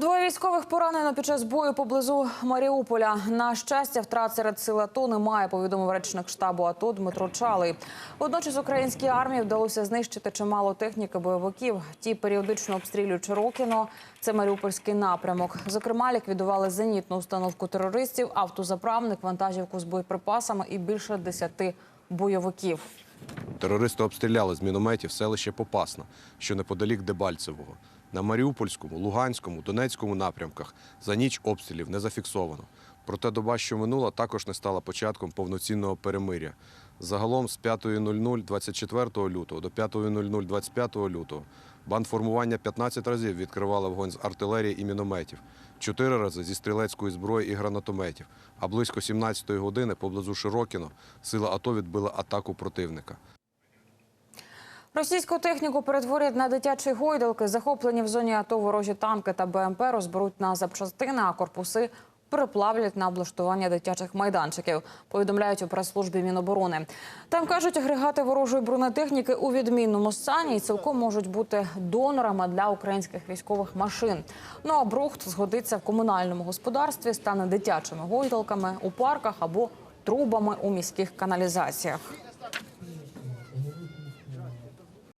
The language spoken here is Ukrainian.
Двоє військових поранено під час бою поблизу Маріуполя. На щастя, втрат серед сил АТО немає, повідомив речник штабу АТО Дмитро Чалий. Водночас українській армії вдалося знищити чимало техніки бойовиків. Ті періодично обстрілюють Чирокіно. Це Маріупольський напрямок. Зокрема, ліквідували зенітну установку терористів, автозаправник, вантажівку з боєприпасами і більше десяти бойовиків. Терористи обстріляли з мінометів селище Попасна, що неподалік Дебальцевого. На Маріупольському, Луганському, Донецькому напрямках за ніч обстрілів не зафіксовано. Проте доба, що минула, також не стала початком повноцінного перемиря. Загалом з 5.00 24 лютого до 5.00 25 лютого бандформування 15 разів відкривало вогонь з артилерії і мінометів, 4 рази зі стрілецької зброї і гранатометів, а близько 17-ї години поблизу Широкіно сила АТО відбила атаку противника. Російську техніку перетворять на дитячі гойдалки. Захоплені в зоні АТО ворожі танки та БМП розберуть на запчастини, а корпуси переплавлять на облаштування дитячих майданчиків. Повідомляють у прес-службі Міноборони. Там кажуть, агрегати ворожої бронетехніки у відмінному стані і цілком можуть бути донорами для українських військових машин. Ну а брухт згодиться в комунальному господарстві, стане дитячими гойдалками у парках або трубами у міських каналізаціях.